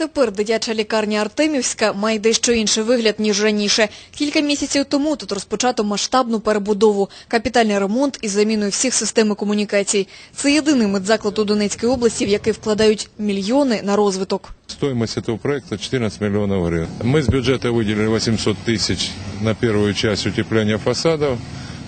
Тепер дитяча лікарня Артемівська має дещо інший вигляд, ніж раніше. Кілька місяців тому тут розпочато масштабну перебудову, капітальний ремонт із заміною всіх систем комунікацій. Це єдиний медзаклад у Донецькій області, в який вкладають мільйони на розвиток. Стоимость этого проекта 14 миллионов гривен. Мы с бюджета выделили 800 тысяч на первую часть утепления фасадов,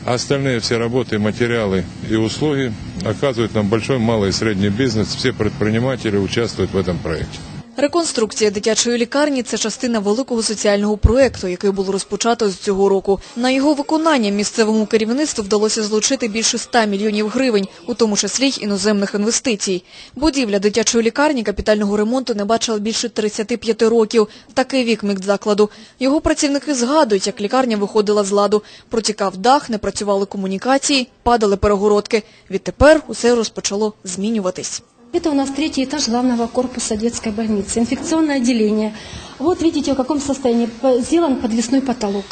а остальные все работы, материалы и услуги оказывают нам большой, малый и средний бизнес. Все предприниматели участвуют в этом проекте. Реконструкція дитячої лікарні – це частина великого соціального проєкту, який було розпочато з цього року. На його виконання місцевому керівництву вдалося злучити більше 100 мільйонів гривень, у тому числі й іноземних інвестицій. Будівля дитячої лікарні капітального ремонту не бачила більше 35 років. Такий вік медзакладу. Його працівники згадують, як лікарня виходила з ладу. Протікав дах, не працювали комунікації, падали перегородки. Відтепер усе розпочало змінюватись. Это у нас третий этаж главного корпуса детской больницы, инфекционное отделение. Вот видите, в каком состоянии По- сделан подвесной потолок.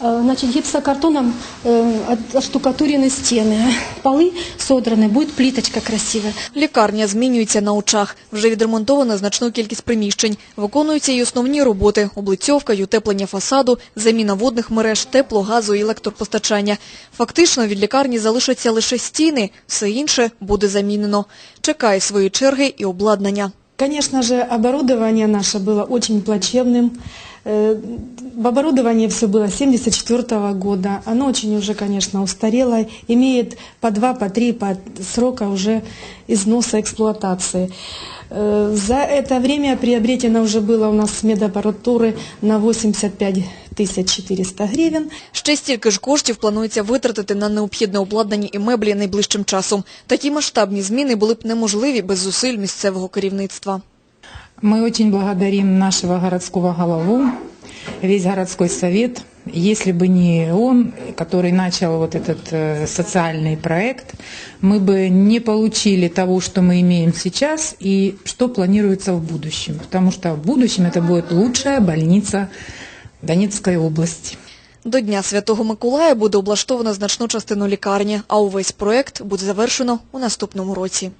Э, Значит, гипсокартоном э, от- оштукатурены стены, полы содраны, будет плиточка красивая. Лікарня змінюється на очах. Вже відремонтовано значну кількість приміщень. Виконуються й основні роботи – облицьовка й утеплення фасаду, заміна водних мереж, тепло, газу і електропостачання. Фактично від лікарні залишаться лише стіни, все інше буде замінено. Чекає свої черги і обладнання. Конечно же, оборудование наше было очень плачевным. Э, В оборудовании все было 74 года. Оно очень уже, конечно, устарело, имеет по два, по три по срока уже износа эксплуатации. Э, За это время приобретено уже было у нас медаппаратуры на 85 тысяч 400 гривен. Ще стільки ж коштів планується витратити на необхідне обладнання і меблі найближчим часом. Такі масштабні зміни були б неможливі без зусиль місцевого керівництва. Мы очень благодарим нашего городского голову, весь городской совет. Если бы не он, который начал вот этот э, социальный проект, мы бы не получили того, что мы имеем сейчас и что планируется в будущем. Потому что в будущем это будет лучшая больница Донецкой області. До Дня Святого Миколая буде облаштовано значну частину лікарні, а увесь проект буде завершено у наступному році.